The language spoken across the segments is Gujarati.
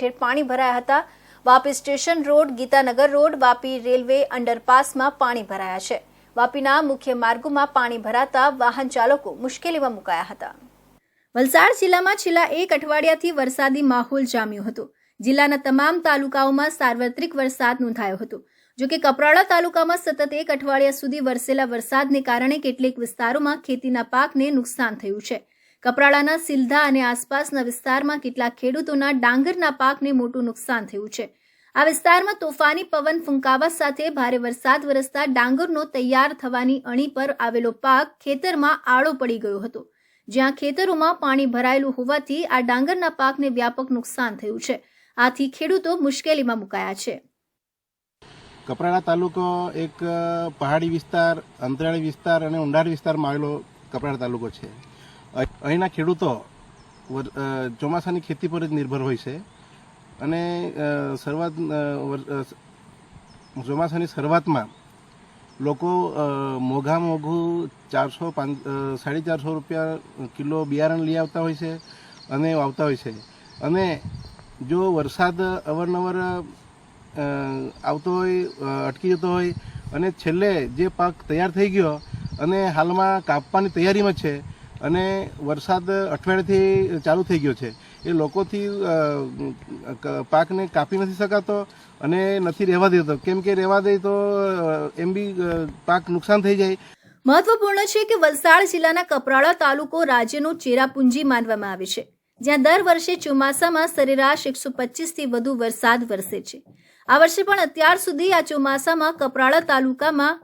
ઠેર પાણી ભરાયા હતા. Vapi station road, Gitanagar road, Vapi railway અંડરપાસમાં પાણી ભરાયા છે. વાપીના મુખ્ય માર્ગોમાં પાણી ભરાતા વાહન ચાલકો મુશ્કેલીમાં મુકાયા હતા. વલસાડ જિલ્લામાં છેલ્લા એક અઠવાડિયાથી વરસાદી માહોલ જામ્યો હતો. જિલ્લાના તમામ તાલુકાઓમાં સાર્વત્રિક વરસાદ નોંધાયો હતો. જોકે કપરાડા તાલુકામાં સતત એક અઠવાડિયા સુધી વરસેલા વરસાદને કારણે કેટલીક વિસ્તારોમાં ખેતીના પાકને નુકસાન થયું છે. કપરાડાના સિલધા અને આસપાસના વિસ્તારમાં કેટલાક ખેડૂતોના ડાંગરના પાકને મોટું નુકસાન થયું છે. આ વિસ્તારમાં તોફાની પવન ફૂંકાવા સાથે ભારે વરસાદ વરસતા ડાંગરનો તૈયાર થવાની અણી પર આવેલો પાક ખેતરમાં આળો પડી ગયો હતો. જ્યાં ખેતરોમાં પાણી ભરાયેલું હોવાથી આ ડાંગરના પાકને વ્યાપક નુકસાન થયું છે. આથી ખેડૂતો મુશ્કેલીમાં મુકાયા છે. કપરાડા તાલુકો એક પહાડી વિસ્તાર અંતરાળી વિસ્તાર અને ઊંડાણ વિસ્તારમાં આવેલો કપરાડા તાલુકો છે. અહીંના ખેડૂતો ચોમાસાની ખેતી પર જ નિર્ભર હોય છે. અને શરૂઆત ચોમાસાની શરૂઆતમાં લોકો મોઘા મોઘું ચારસો પાંચ સાડી ચારસો રૂપિયા કિલો બિયારણ લઈ આવતા હોય છે અને વાવતા હોય છે. અને જો વરસાદ અવારનવાર આવતો હોય અટકી જતો હોય અને છેલ્લે જે પાક તૈયાર થઈ ગયો અને હાલમાં કાપવાની તૈયારીમાં છે અને વરસાદ અઠવાડિયાથી ચાલુ થઈ ગયો છે. એ લોકોથી પાકને કાપી નથી શકાતો અને નથી રહેવા દેતો. કેમ કે રહેવા દે તો એમ બી પાક નુકસાન થઈ જાય. મહત્વપૂર્ણ છે કે વલસાડ જિલ્લાના કપરાડા તાલુકો રાજ્યનો ચેરાપુંજી માનવામાં આવે છે, જ્યાં દર વર્ષે ચોમાસામાં સરેરાશ એકસો પચીસથી વધુ વરસાદ વરસે છે. આ વર્ષે પણ અત્યાર સુધી આ ચોમાસામાં કપરાડા તાલુકામાં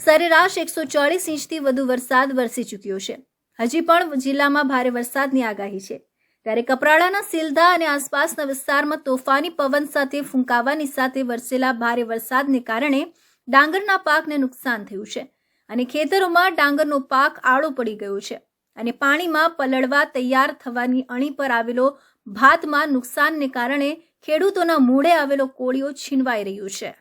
સરેરાશ એકસો ચાળીસ ઇંચથી વધુ વરસાદ વરસી ચૂક્યો છે. હજી પણ જિલ્લામાં ભારે વરસાદની આગાહી છે. ત્યારે કપરાડાના સિલધા અને આસપાસના વિસ્તારમાં તોફાની પવન સાથે ફૂંકાવાની સાથે વરસેલા ભારે વરસાદને કારણે ડાંગરના પાકને નુકસાન થયું છે અને ખેતરોમાં ડાંગરનો પાક આળો પડી ગયો છે અને પાણીમાં પલળવા તૈયાર થવાની અણી પર આવેલો ભાતમાં નુકસાનને કારણે ખેડૂતોના મૂળે આવેલો કોળિયો છીનવાઈ રહ્યો છે.